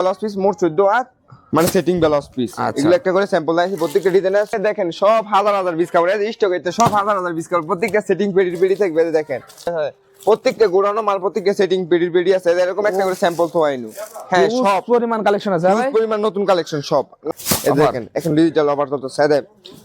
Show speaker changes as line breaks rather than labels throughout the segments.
Blouse piece মোট চোদ্দ হাত মানে সেটিং ব্লাউজ পিস
আচ্ছা।
এগুলো একটা করে স্যাম্পল আছে প্রত্যেকটা ডিজাইন আছে দেখেন সব হাজার হাজার পিস কাপড় আছে স্টক এতে সব হাজার হাজার পিস কাপড় প্রত্যেকটা সেটিং পেডির পেডি থাকবে দেখেন। প্রত্যেকটা গোড়ানো মাল প্রত্যেকটা সেটিং পেডি আছে এরকম একটা করে স্যাম্পল তো হ্যাঁ সব।
পরিমাণ কালেকশন আছে
পরিমাণ নতুন কালেকশন সব? দেখেন এখন ডিজিটাল অফার তো সাদে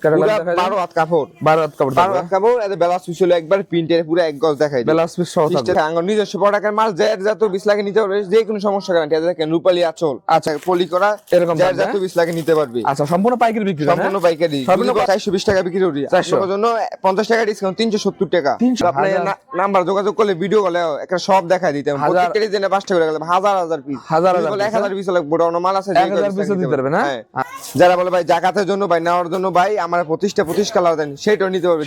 Catalog
পুরো
দেখা যায়?
12 হাত কাপড়।
বারো হাত কাপড়
12 হাত কাপড় এতে ব্লাউজ পিস হলো একবার প্রিন্টের পুরো এক গজ দেখাই দিই।
ব্লাউজ সহ থাকবে।
নিজস্ব প্রোডাক্টের মাল যার যত বিশ লাখে নিতে পারবে যে কোনো সমস্যা গ্যারান্টি আছে। দেখেন রূপালী আঁচল
আচ্ছা।
পলি করা
এরকম
যার
থাকবে,
বিশ লাখে নিতে পারবে।
আচ্ছা সম্পূর্ণ পাইকারি বিক্রি
সম্পূর্ণ
হ্যাঁ?
পাইকারি চারশো বিশ টাকা বিক্রি করি
400
জন্য পঞ্চাশ টাকা ডিসকাউন্ট তিনশো সত্তর টাকা।
300
আপনি নাম্বার যোগাযোগ করলে ভিডিও কলে একটা সব দেখাই দিতে
হাজার।
প্রত্যেকটা ডিজাইনে পাঁচটা করে গেলে হাজার হাজার পিস
হাজার হাজার
এক হাজার পিস লাগবে বড় মাল আছে
এক হাজার piece দিতে পারবে, না?
যারা বলে ভাই জাকাতের জন্য ভাই নেওয়ার জন্য ভাই আমার প্রতিষ্ঠা প্রতিষ্ঠা কালার দেন সেটাও নিতে পারবে।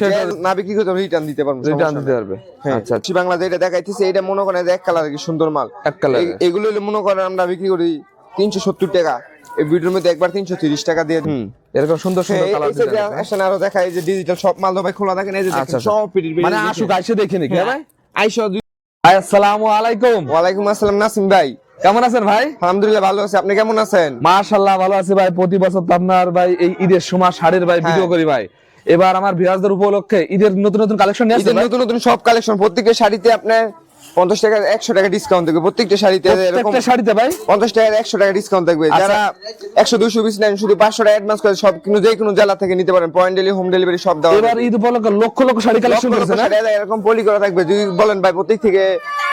না বিক্রি করতে রিটার্ন দিতে পারব
রিটার্ন দিতে পারবে।
হ্যাঁ
আচ্ছা
আচ্ছা। বাংলা যেটা দেখাইতেছে এটা মনে করেন এক কালার কি সুন্দর মাল।
এক কালার
এগুলো হলে মনে করেন আমরা বিক্রি করি তিনশো সত্তর টাকা। এই ভিডিওর মধ্যে একবার তিনশো তিরিশ টাকা দিয়ে
এরকম সুন্দর সুন্দর কালার
এই আসেন আরও দেখাই যে ডিজিটাল সব মাল ভাই খোলা দেখেন এই যে
আচ্ছা, আচ্ছা।
সব
মানে আসুক আইসে দেখে নাকি হ্যাঁ ভাই?
আইসো
আসসালামু আলাইকুম।
ওয়ালাইকুম আসসালাম নাসিম ভাই।
কেমন আছেন ভাই?
আলহামদুলিল্লাহ ভালো আছি। আপনি কেমন আছেন?
মাশাআল্লাহ ভালো আছি ভাই। প্রতি বছর তো আপনার ভাই এই ঈদের সময় শাড়ির ভাই ভিডিও
হ্যাঁ।
করি ভাই। এবার আমার ভিউয়ারদের উপলক্ষে ঈদের নতুন নতুন কালেকশন নিয়ে আসছে
নতুন নতুন সব কালেকশন প্রত্যেকের শাড়িতে আপনার পঞ্চাশ টাকা একশো টাকা ডিসকাউন্ট থাকবে। প্রত্যেকটা শাড়িতে এরকম
প্রত্যেকটা শাড়িতে ভাই?
পঞ্চাশ টাকা একশো টাকা ডিসকাউন্ট থাকবে।
আচ্ছা।
যারা বিশ নেন শুধু পাঁচশো টাকা অ্যাডভান্স করে সব কিন্তু যে কোনো জেলা থেকে নিতে পারেন। পয়েন্ট ডেলি হোম ডেলিভারি সব
এবার ঈদ উপলক্ষে লক্ষ লক্ষ শাড়ি কালেকশন করেছে না?
এরকম পলি করা থাকবে। যদি বলেন ভাই প্রত্যেক থেকে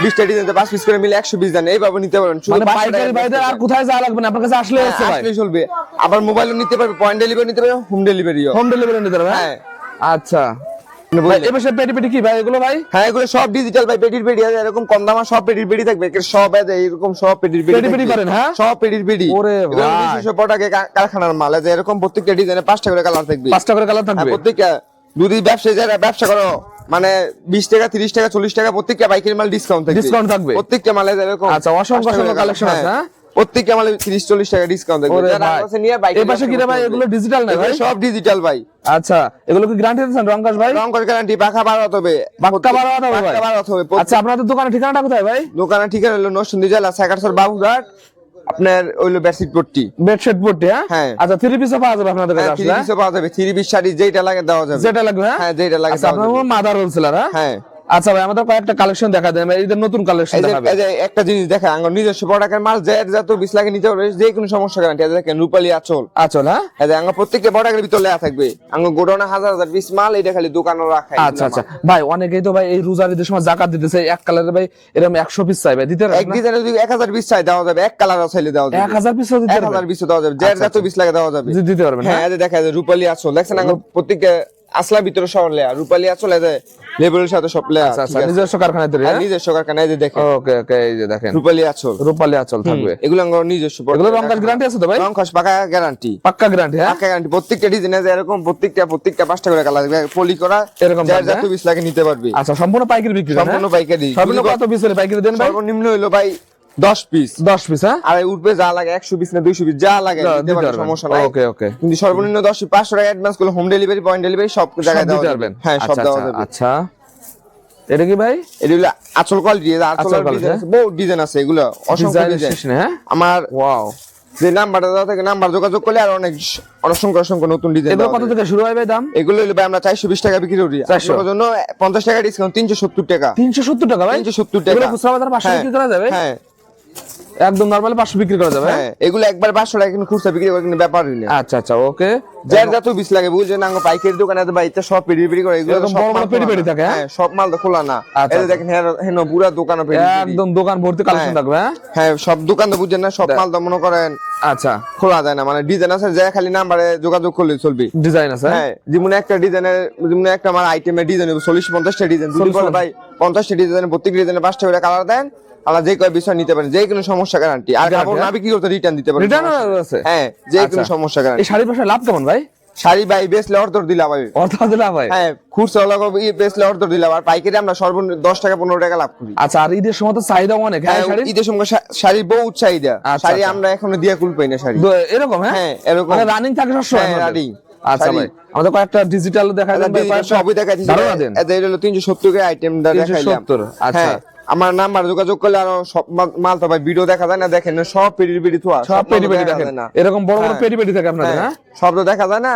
বিশটা ডিজাইন পাঁচ পিস করে মিলে একশো বিশ দেন এইভাবে নিতে পারেন। শুধু
মানে পাইকারি ভাইদের আর কোথায় যাওয়া লাগবে না? আপনার কাছে আসলে
হ্যাঁ,
হচ্ছে ভাই।
চলবে। আবার মোবাইলও নিতে পারবে পয়েন্ট ডেলিভারি নিতে পারবে হোম ডেলিভারিও
হোম ডেলিভারি নিতে পারবে
হ্যাঁ।
হ্যাঁ। আচ্ছা। এবার পেটি পেটি কি ভাই এগুলো ভাই?
হ্যাঁ এগুলো সব ডিজিটাল ভাই পেটির পেটি আছে এরকম কম দামা সব পেটির পেটি থাকবে। সব আছে এরকম সব পেটির পেটি
পেটি পেটি করেন, হ্যাঁ?
সব পেটির পেটি।
ওরে ভাই।
পটাকে কারখানার মাল আছে এরকম প্রত্যেকটা ডিজাইনে পাঁচটা করে কালার থাকবে।
পাঁচটা করে কালার
হ্যাঁ,
থাকবে
প্রত্যেকটা। যদি ব্যবসায়ী যারা ব্যবসা করো মানে বিশ টাকা তিরিশ টাকা চল্লিশ টাকা প্রত্যেকটা বাইকের মাল ডিসকাউন্ট থাকবে।
Discount থাকবে?
প্রত্যেকটা মালে এরকম
আচ্ছা, অসংখ্য
হ্যাঁ,
আছে, হ্যাঁ?
প্রত্যেকটা মালে তিরিশ চল্লিশ টাকা ডিসকাউন্ট যারা। নিয়ে
এই পাশে কি রে ভাই? এগুলো ডিজিটাল না ভাই?
সব ডিজিটাল ভাই।
আচ্ছা এগুলো কি গ্যারান্টি দিচ্ছেন রংকাশ ভাই?
রং করে গ্যারান্টি পাখা বার হতে হবে।
বার হতে হবে
বার হতে হবে।
আচ্ছা আপনাদের দোকানের ঠিকানাটা কোথায় ভাই?
দোকানের ঠিকানা হলো নরসিংদী জেলা সাকারসর বাবুঘাট। আপনার ওইলো বেডশিট পট্টি।
বেডশিট পড়তে হ্যাঁ?
হ্যাঁ।
আচ্ছা থ্রি পিসও পাওয়া যাবে আপনাদের কাছে
থ্রি
হ্যাঁ?
পিসও পাওয়া যাবে। থ্রি পিস শাড়ি যেটা লাগে দেওয়া যাবে।
যেটা লাগবে হ্যাঁ?
হ্যাঁ যেটা লাগে
আচ্ছা আপনার মাদার হোলসেলার হ্যাঁ?
হ্যাঁ।
আচ্ছা ভাই আমাদের কয়েকটা কালেকশন দেখা দেন ঈদের নতুন কালেকশন দেখাবে
এই যে একটা জিনিস দেখা আঙ্গুর নিজস্ব প্রোডাক্টের মাল যার যত বিশ লাখে নিতে পারবে যে কোনো সমস্যা গ্যারান্টি আছে। দেখেন রূপালী আচল।
আচ্ছা হ্যাঁ?
এই যে আঙ্গুর প্রত্যেকটা প্রোডাক্টের ভিতর লেখা থাকবে। আঙ্গুর গোডাউনে হাজার হাজার পিস মাল এটা খালি দোকানে রাখা
আচ্ছা আচ্ছা। ভাই অনেকেই তো ভাই এই রোজার ঈদের সময় জাকাত দিতেছে এক কালারের ভাই এরকম একশো পিস চাই ভাই দিতে
এক ডিজাইনে যদি এক হাজার পিস চাই দেওয়া যাবে। এক কালার চাইলে দেওয়া যাবে।
এক হাজার পিস দিতে
এক
পারবেন
হাজার পিস দেওয়া যাবে। যার
আচ্ছা,
যত পিস লাগে দেওয়া যাবে।
দিতে পারবেন
হ্যাঁ
হ্যাঁ?
এই যে দেখা যায় রূপালী আচল। দেখছেন আঙ্গুর প্রত্যেকটা আসলা ভিতরে শহর লেয়া রূপালী আচল এই যে লেবেলের সাথে সব লেয়া
আচ্ছা আচ্ছা? নিজস্ব কারখানায় তৈরি
হ্যাঁ,
হ্যাঁ?
নিজস্ব কারখানা এই যে দেখেন।
ওকে ওকে এই যে দেখেন।
রূপালী আচল।
রূপালী আচল থাকবে।
এগুলো আঙ্গুর নিজস্ব
এগুলো রংকাশ গ্যারান্টি আছে তো ভাই?
রং খস পাকা গ্যারান্টি
পাক্কা গ্যারান্টি হ্যাঁ?
পাকা গ্যারান্টি প্রত্যেকটা ডিজাইনে যে এরকম প্রত্যেকটা প্রত্যেকটা পাঁচটা করে কালার পলি করা
এরকম
যার
থাকবে,
যত পিস লাগে নিতে পারবি।
আচ্ছা সম্পূর্ণ পাইকারি বিক্রি
সম্পূর্ণ? পাইকারি।
সর্বনিম্ন কত পিস হলে পাইকারি দেন ভাই?
সর্বনিম্ন হইল ভাই দশ পিস
দশ পিস হ্যাঁ?
আর উঠবে যা লাগে একশো পিস না দুইশো পিস যা লাগে সমস্যা নাই।
ওকে ওকে।
কিন্তু সর্বনিম্ন দশ পাঁচশো টাকা অ্যাডভান্স করলে হোম ডেলিভারি পয়েন্ট ডেলিভারি সব জায়গায় দেওয়া
পারবেন।
হ্যাঁ সব
আচ্ছা
দেওয়া
আচ্ছা,
যাবে।
আচ্ছা। এটা কি ভাই?
এটা হলো আচল কোয়ালিটি আচল বহু ডিজাইন আছে এগুলো অসংখ্য
ডিজাইন হ্যাঁ?
আমার
ওয়াও
যে নাম্বারটা দেওয়া থাকে নাম্বার যোগাযোগ করলে আর অনেক অসংখ্য অসংখ্য নতুন ডিজাইন
এগুলো কত থেকে শুরু হয় ভাই দাম?
এগুলো হলো ভাই আমরা চারশো বিশ টাকা বিক্রি করি।
400
জন্য পঞ্চাশ টাকা ডিসকাউন্ট তিনশো সত্তর টাকা।
তিনশো সত্তর টাকা ভাই?
তিনশো সত্তর
এগুলো
টাকা
খুচরা বাজারে পাঁচশো
হ্যাঁ,
বিক্রি করা যাবে?
হ্যাঁ।
একদম নর্মালি পাঁচশো বিক্রি করা যাবে
হ্যাঁ? এগুলো একবার পাঁচশো টাকা কিন্তু খুচরা বিক্রি করে কিন্তু ব্যাপারই না
আচ্ছা আচ্ছা ওকে।
যার যত বিশ লাগে বুঝছেন না পাইকারি দোকানে তো ভাই এটা সব পেডি পেডি করে এগুলো সব মাল
পেডি পেডি থাকে, হ্যাঁ?
হ্যাঁ সব মাল তো খোলা না।
আচ্ছা,
এই দেখেন হ্যাঁ হেন পুরা দোকানে পেডি
একদম দোকান ভর্তি কালেকশন
হ্যাঁ।
থাকবে হ্যাঁ?
হ্যাঁ সব দোকান তো বুঝছেন না সব মাল তো মনে করেন
আচ্ছা।
খোলা যায় না মানে ডিজাইন আছে যে খালি নাম্বারে যোগাযোগ করলে চলবে।
ডিজাইন আছে
হ্যাঁ? যেমন একটা ডিজাইনের যেমন একটা আমার আইটেমের ডিজাইন চল্লিশ পঞ্চাশটা ডিজাইন। যদি
40
বলে ভাই পঞ্চাশটা ডিজাইনের প্রত্যেক ডিজাইনে পাঁচটা করে কালার দেন আলাদা যে কয় বিষয় নিতে পারেন যে কোনো সমস্যা গ্যারান্টি আর কাপড় না
হ্যাঁ?
বিক্রি করতে রিটার্ন দিতে পারেন
রিটার্ন আছে
হ্যাঁ যে কোনো
আচ্ছা।
সমস্যা গ্যারান্টি
এই শাড়ির ব্যবসায় লাভ কেমন ভাই
শাড়ি ভাই বেচলে অর্ধর দিলাম ভাই
অর্থ আছে লাভ হয়
হ্যাঁ খুচরা লাগো বেচলে অর্ধর দিলাম আর পাইকারি আমরা সর্বনিম্ন দশ টাকা পনেরো টাকা লাভ করি
আচ্ছা আর ঈদের সময় তো চাহিদা অনেক হ্যাঁ
হ্যাঁ,
শাড়ির?
ঈদের সময় শা- শাড়ির বহু চাহিদা
আচ্ছা,
শাড়ি
আচ্ছা।
আমরা এখনও দিয়া কুল পাই না শাড়ি
দো- এরকম হ্যাঁ
হ্যাঁ, এরকম।
মানে রানিং থাকে সবসময়
হ্যাঁ,
আপনাদের?
running।
আচ্ছা ভাই আমাদের কয়েকটা ডিজিটাল দেখা যাবে
সবই দেখাইছি
ধারণা দেন
এটা হলো তিনশো সত্তর টাকা আইটেম দেখাইলাম
370, আচ্ছা।
হ্যাঁ আমার নাম্বার যোগাযোগ করলে আরও সব মাল- তো ভাই ভিডিও দেখা যায় না দেখেন সব পেডি পেডি থোয়া
সব
তো দেখা
দেখেন।
না।
এরকম বড় বড়
হ্যাঁ।
পেটি পেটি থাকে আপনাদের
হ্যাঁ,
হ্যাঁ?
সব তো দেখা যায় না।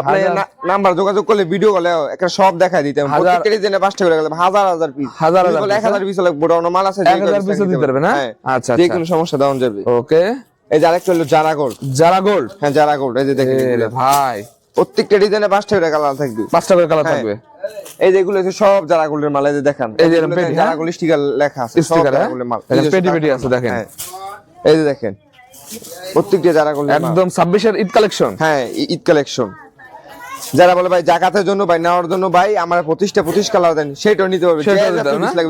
আপনি নাম্বার যোগাযোগ করলে ভিডিও করলে একটা সব দেখাই দিতে
হাজার-
প্রত্যেকটা ডিজাইনে পাঁচটা করে গেলে হাজার হাজার পিস
হাজার হাজার
এক
piece,
হাজার পিস লাগবে বড় মাল আছে
এক হাজার piece ও দিতে পারবে না? আচ্ছা,
যে
আচ্ছা।
কোনো সমস্যা দেওয়া যাবে।
ওকে।
এই যে আরেকটা হলো জারা গোল্ড
যারা গোল্ড
হ্যাঁ জারা গোল্ড এই যে দেখেন
ভাই।
প্রত্যেকটা ডিজাইনে পাঁচটা করে কালার থাকবে।
পাঁচটা করে কালার
হ্যাঁ।
থাকবে।
এই যে এগুলো সব জারা গোল্ডের মাল এই যে দেখেন
এই যে পেটি, হ্যাঁ?
গোল্ড স্টিকার লেখা আছে সব জারা
হ্যাঁ?
গোল্ডের মাল।
পেটি পেটি আছে, দেখেন।
হ্যাঁ। এই যে দেখেন প্রত্যেকটা জারা গোল্ডের মাল।
একদম ছাব্বিশের ঈদ কালেকশন।
হ্যাঁ ঈদ কালেকশন। যারা বলে ভাই জাকাতের জন্য ভাই নেওয়ার জন্য ভাই আমার পঁচিশটা পঁচিশ কালার দেন সেটাও নিতে পারবে।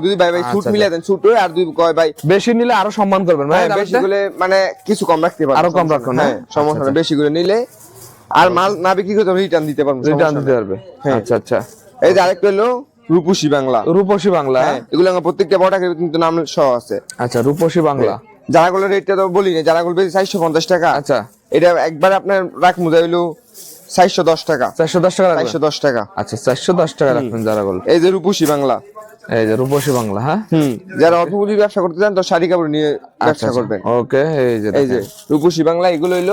যদি ভাই ভাই স্যুট
আচ্ছা,
মিলিয়ে দেন স্যুট আর দুই কয় ভাই
বেশি নিলে আরও সম্মান করবেন ভাই
বেশি গুলো মানে কিছু কম রাখতে পারবেন
আরও কম রাখুন, হ্যাঁ?
সমস্যা
আচ্ছা,
বেশি করে নিলে আর মাল না বিক্রি করতে রিটার্ন দিতে পারব
রিটার্ন দিতে পারবে। আচ্ছা আচ্ছা।
এই যে আরেকটা হলো রূপসী বাংলা।
রূপসী বাংলা।
হ্যাঁ এগুলো আমার প্রত্যেকটা বড় কিন্তু নাম সহ আছে।
আচ্ছা রূপসী বাংলা।
যারা গুলো রেটটা তো বলি না যারা গুলো চারশো পঞ্চাশ টাকা।
আচ্ছা।
এটা একবার আপনার রাখব হইল চারশো দশ টাকা।
চারশো দশ টাকা
চারশো দশ টাকা।
আচ্ছা চারশো দশ টাকা রাখবেন যারা গুলো
এই যে রূপসী বাংলা।
এই যে রূপসী বাংলা হ্যাঁ?
হুম। যারা অল্প পুঁজি ব্যবসা করতে চান তো শাড়ি কাপড় নিয়ে
আচ্ছা
ব্যবসা করবেন।
ওকে এই যে
এই যে রূপসী বাংলা এগুলো হইল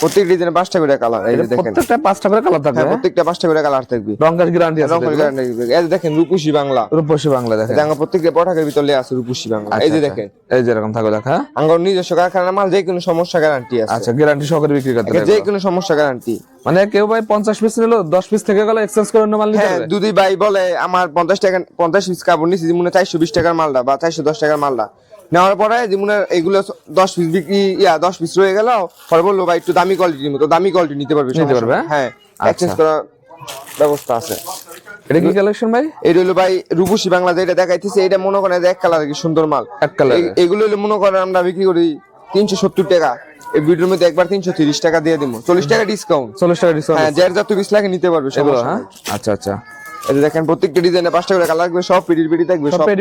প্রত্যেক ডিজাইনে পাঁচটা করে কালার এই যে দেখেন।
প্রত্যেকটা পাঁচটা করে কালার থাকবে
হ্যাঁ
হ্যাঁ?
প্রত্যেকটা পাঁচটা করে কালার থাকবে।
রঙের গ্যারান্টি আছে
রঙের থাকবে। এই যে দেখেন রূপসী বাংলা।
রূপসী বাংলা দেখেন।
জাঙ্গা প্রত্যেকটা পটাকের ভিতরে আছে রূপসী বাংলা। এই যে
আচ্ছা,
দেখেন।
আচ্ছা। এই যে এরকম থাকবে দেখা।
আমার নিজস্ব কারখানা মাল যে কোনো সমস্যা গ্যারান্টি আছে।
আচ্ছা গ্যারান্টি সহকারে বিক্রি করতে
যে কোনো সমস্যা গ্যারান্টি
মানে কেউ ভাই পঞ্চাশ পিস নিলো দশ পিস থেকে গেলে এক্সচেঞ্জ করে অন্য মাল নিতে
হ্যাঁ দুদি ভাই বলে আমার পঞ্চাশ টাকা পঞ্চাশ পিস কাপড় নিচ্ছি যেমন চারশো বিশ টাকার মালটা বা চারশো দশ টাকার মালটা। নেওয়ার পরে যেমন এগুলো দশ পিস বিক্রি ইয়া দশ পিস রয়ে গেল পরে বলল ভাই একটু দামি কোয়ালিটির মতো দামি কোয়ালিটি নিতে পারবে
নিতে পারবে,
হ্যাঁ?
আচ্ছা।
এক্সচেঞ্জ করার ব্যবস্থা আছে।
এটা কি কালেকশন ভাই?
এই হলো ভাই রূপসী বাংলা যেটা দেখাইতেছে এটা মনে করেন এক কালার কি সুন্দর মাল।
এক কালার
এগুলো হলো মনে করেন আমরা বিক্রি করি তিনশো সত্তর টাকা। এই ভিডিওর মধ্যে একবার তিনশো তিরিশ টাকা দিয়ে দিবো। চল্লিশ টাকা ডিসকাউন্ট
চল্লিশ টাকা ডিসকাউন্ট
হ্যাঁ যার যত পিস লাগে নিতে পারবে সেগুলো
হ্যাঁ? আচ্ছা আচ্ছা।
এই দেখেন প্রত্যেকটা ডিজাইনে পাঁচটা করে কালার থাকবে সব পিডি থাকবে
সব আছে,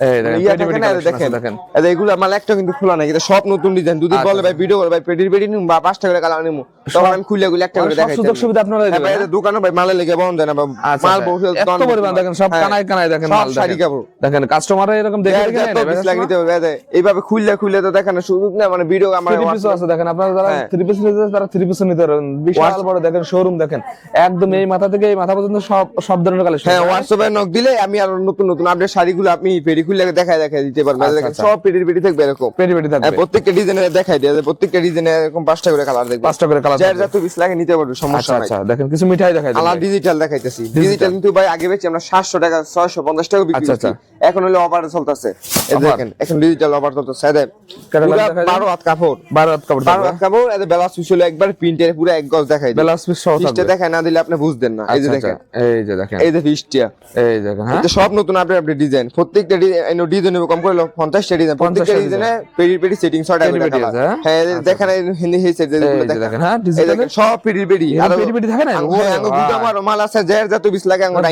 হ্যাঁ? দেখেন,
ইয়া থাকে না, দেখেন
আছে,
এই এগুলো মাল একটা কিন্তু খোলা নাই এটা সব নতুন ডিজাইন যদি
আচ্ছা,
বলে ভাই ভিডিও করে ভাই পেডি নিম বা পাঁচটা করে কালার নিমু তখন আমি খুলে একটা করে দেখাই
সুযোগ সুবিধা আপনারা
হ্যাঁ,
দিবেন,
ভাই,
হ্যাঁ?
এটা দোকানে ভাই মালে লেগে বন্ধ না
আচ্ছা,
মাল
আচ্ছা। এত পরিমাণ দেখেন সব
হ্যাঁ।
কানায় কানায় দেখেন মাল
শাড়ি। কাপড়
দেখেন কাস্টমাররা এরকম দেখে দেখে নেয়,
পিস লাগে হবে, এইভাবে খুললে খুললে তো দেখানো সুযোগ না মানে ভিডিও আমার
থ্রি পিসও আছে দেখেন আপনারা যারা
হ্যাঁ।
থ্রি পিস নিতে তারা থ্রি পিস নিতে পারবেন বিশাল বড় দেখেন শোরুম দেখেন একদম এই মাথা থেকে এই মাথা পর্যন্ত সব সব ধরনের কালেকশন
হ্যাঁ হোয়াটসঅ্যাপে নক দিলে আমি আরও নতুন নতুন আপডেট শাড়িগুলো আপনি পেডি খুলে দেখায় দেখায় দিতে পারবেন।
আচ্ছা, আচ্ছা।
সব পেডির পেডি থাকবে এরকম।
পেটি পেটি থাকবে।
হ্যাঁ, প্রত্যেকটা ডিজাইনে দেখাই দেয় যে প্রত্যেকটা ডিজাইনে এরকম পাঁচটা করে কালার দেখবে।
পাঁচটা করে কালার
যার যত বিশ লাগে নিতে পারবে সমস্যা
আচ্ছা
নাই।
আচ্ছা দেখেন কিছু মিঠাই দেখাই
আলাদা ডিজিটাল দেখাইতেছি। ডিজিটাল কিন্তু ভাই আগে বেচি আমরা সাতশো টাকা ছয়শো পঞ্চাশ টাকা বিক্রি করছি। এখন হলো অফার চলতেছে এই দেখেন এখন ডিজিটাল অফার চলতেছে এই পুরা বারো হাত কাপড়
বারো হাত কাপড়
বারো হাত কাপড় এতে বেলা সুইচ হলো একবার প্রিন্টের পুরো এক গজ দেখাই
ব্লাউজ পিস সহ থাকবে
দেখায় না দিলে আপনি বুঝতেন না এই যে
আচ্ছা,
দেখেন
আচ্ছা, এই যে দেখেন
এই যে পিসটা
এই দেখেন হ্যাঁ
এটা সব নতুন আপডেট আপডেট ডিজাইন প্রত্যেকটা ডিজাইন ডিজাইন কম করে পঞ্চাশটা ডিজাইন প্রত্যেকটা ডিজাইনে পেরি পেরি সেটিং colour।
আছে, হ্যাঁ?
হ্যাঁ এই দেখেন এই হিন্দি এই সেট
এই দেখেন হ্যাঁ
এই দেখেন সব পেরি পেরি আরও
পেরি পেরি থাকে না?
হ্যাঁ, মাল আছে যার যত বিশ লাগে মাল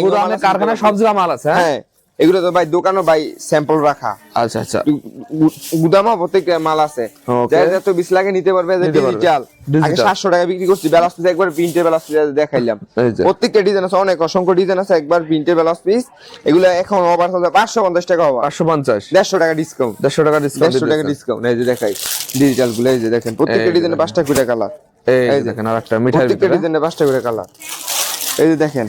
সব জায়গা মাল আছে হ্যাঁ
হ্যাঁ এগুলো তো ভাই দোকানও ভাই স্যাম্পল রাখা।
আচ্ছা আচ্ছা।
গুদামও প্রত্যেকটা মাল আছে। যত বিশ লাগে নিতে পারবে ডিজিটাল আগে। সাতশো টাকা বিক্রি করছি বেলাস পিস একবার প্রিন্টের বেলাস পিস দেখাইলাম। প্রত্যেকটা ডিজাইন আছে অনেক অসংখ্য ডিজাইন আছে একবার প্রিন্টের বেলাস পিস এগুলো এখন ওভার চলছে পাঁচশো পঞ্চাশ টাকা হবে
পাঁচশো পঞ্চাশ।
দেড়শো টাকা ডিসকাউন্ট
দেড়শো টাকা ডিসকাউন্ট
দেড়শো টাকা ডিসকাউন্ট এই যে দেখাই ডিজিটালগুলো এই যে দেখেন প্রত্যেকটা ডিজাইনে পাঁচটা করে কালার
এই। দেখেন আর একটা মিঠাই
প্রত্যেকটা ডিজাইনে পাঁচটা করে কালার এই যে দেখেন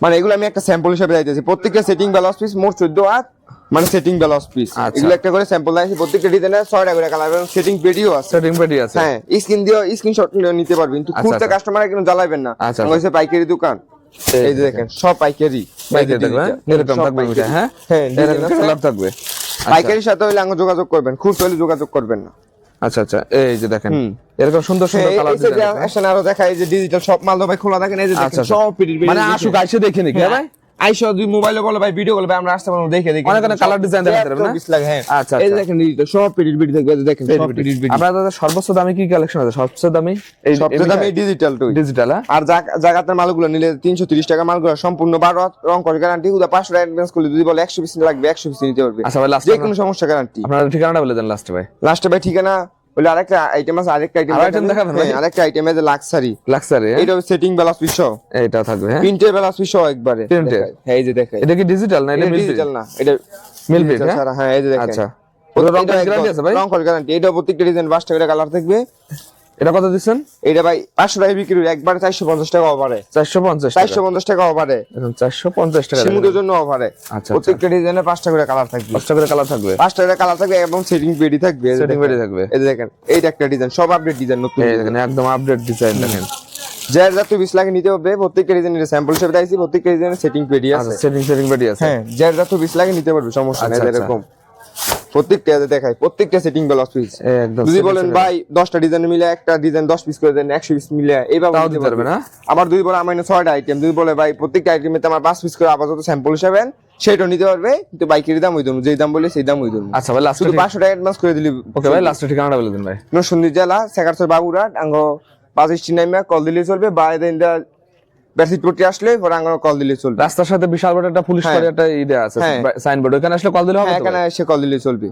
মানে এগুলো আমি একটা স্যাম্পল হিসেবে দিতেছি প্রত্যেকটা সেটিং ব্লাউজ পিস মোট চোদ্দ হাত মানে সেটিং ব্লাউজ পিস
আচ্ছা।
এগুলো একটা করে স্যাম্পল দিয়েছি প্রত্যেকটা ডিজাইনে ছয়টা করে কালার এবং সেটিং পেডিও আছে
সেটিং পেটি আছে
হ্যাঁ স্ক্রিন দিয়ে স্ক্রিনশট নিতে পারবেন কিন্তু
আচ্ছা, আচ্ছা।
কাস্টমার কিন্তু জ্বালাবেন না
আচ্ছা,
হচ্ছে পাইকারি দোকান
এই
যে দেখেন সব পাইকারি?
এরকম থাকবে
পাইকারি।
হ্যাঁ
হ্যাঁ আছে।
থাকবে আচ্ছা।
পাইকারির সাথে আঙ্গ যোগাযোগ করবেন খুচরা হলে যোগাযোগ করবেন না
আচ্ছা আচ্ছা এই যে দেখেন। এরকম সুন্দর সুন্দর
হ্যাঁ,
কালার
এই যে আসেন আরও দেখাই যে ডিজিটাল সব মাল ভাই খোলা থাকে না এই যে
আচ্ছা,
দেখেন
আচ্ছা।
সব পিডি
মানে আসুক আইসে দেখে নিক হ্যাঁ ভাই?
আইসা দুই মোবাইলে বলে ভাই ভিডিও কল ভাই আমরা আসতে পারব দেখে দেখে।
অনেক অনেক colour design দেখাতে পারবেন না?
লাগে হ্যাঁ।
আচ্ছা,
এই
আচ্ছা।
দেখেন সব পিডি পিডি থাকবে এই যে দেখেন সব পিডি পিডি
আপনাদের সর্বোচ্চ দামি কি কালেকশন আছে? সবচেয়ে দামি? এই
সবচেয়ে দামি ডিজিটাল টুই।
ডিজিটাল হ্যাঁ?
আর জাগাতের মালগুলো নিলে তিনশো তিরিশ টাকা মালগুলো সম্পূর্ণ বারো হাত রং করে গ্যারান্টি উদা পাঁচশো টাকা অ্যাডভান্স করলে যদি বলে একশো পিস লাগবে একশো পিস নিতে পারবে।
আচ্ছা ভাই লাস্ট
যে কোনো সমস্যা গ্যারান্টি
আপনার ঠিকানাটা বলে দেন লাস্টে ভাই।
লাস্টে ভাই ঠিকানা বলে আরেকটা আইটেম আছে আরেকটা আইটেম
আইটেম দেখাবেন ভাই?
আরেকটা আইটেম আছে লাক্সারি
লাক্সারি
এটা সেটিং বেলা সুইচ
এটা থাকবে হ্যাঁ?
প্রিন্টের বেলা সুইচ একবারে।
Print
হ্যাঁ এই যে দেখেন
এটা কি ডিজিটাল না এটা
ডিজিটাল না এটা
মিল প্রিন্ট হ্যাঁ?
হ্যাঁ এই যে দেখেন
আচ্ছা। ওটা রং গ্যারান্টি আছে ভাই?
রং কল গ্যারান্টি এটা প্রত্যেকটা ডিজাইন 5 টাকা কালার থাকবে।
এটা কত দিচ্ছেন?
এটা ভাই পাঁচশো টাকা বিক্রি করি, একবারে চারশো পঞ্চাশ টাকা অফারে
চারশো পঞ্চাশ
চারশো পঞ্চাশ টাকা অফারে
চারশো পঞ্চাশ টাকা
সিমুদের জন্য অফারে
আচ্ছা,
প্রত্যেকটা ডিজাইনে পাঁচটা করে কালার থাকবে।
পাঁচটা করে কালার থাকবে।
পাঁচটা করে কালার থাকবে এবং সেটিং পেডি থাকবে।
সেটিং। বেড়ে থাকবে।
এই দেখেন এইটা একটা ডিজাইন সব আপডেট ডিজাইন নতুন।
দেখেন একদম আপডেট ডিজাইন দেখেন।
যার যত বিশ লাখ নিতে হবে প্রত্যেকটা ডিজাইনের স্যাম্পল হিসেবে দিয়েছি প্রত্যেকটা ডিজাইনের সেটিং পেডি
আচ্ছা
আছে।
সেটিং সেটিং বেড়ে আছে।
হ্যাঁ যার লাখে নিতে পারবে সমস্যা নেই
আচ্ছা, আচ্ছা।
এরকম। প্রত্যেকটা দেখাই প্রত্যেকটা সেটিং ব্লাউজ পিস যদি বলেন ভাই দশটা ডিজাইন মিলে একটা ডিজাইন দশ পিস করে দেন একশো পিস মিলে এইভাবে
দিতে পারবে না?
আবার দুই বলে আমার ছয়টা আইটেম দুই বলে ভাই প্রত্যেকটা আইটেমে আমার পাঁচ পিস করে আপাতত স্যাম্পল হিসাবে সেটাও নিতে পারবে কিন্তু বাইকের দাম ওই যেই দাম বলে সেই দাম ওই দেবো
আচ্ছা ভাই লাস্ট
শুধু পাঁচশো টাকা অ্যাডভান্স করে দিলি।
ওকে ভাই লাস্টের ঠিকানাটা বলে দিন ভাই।
নরসিংদী জেলা সেকারসর বাবুরাট আঙ্গ পাঁচ স্টি নাইমা কল দিলে চলবে বা এদের ব্যাসিটপট্টি আসলে পরে আঙ্গ কল দিলে চলবে
রাস্তার সাথে বিশাল বড় একটা পুলিশ
হ্যাঁ।
একটা ই আছে
হ্যাঁ।
সাইনবোর্ড ওখানে আসলে কল দিলে হবে
হ্যাঁ এখানে এসে কল দিলে চলবে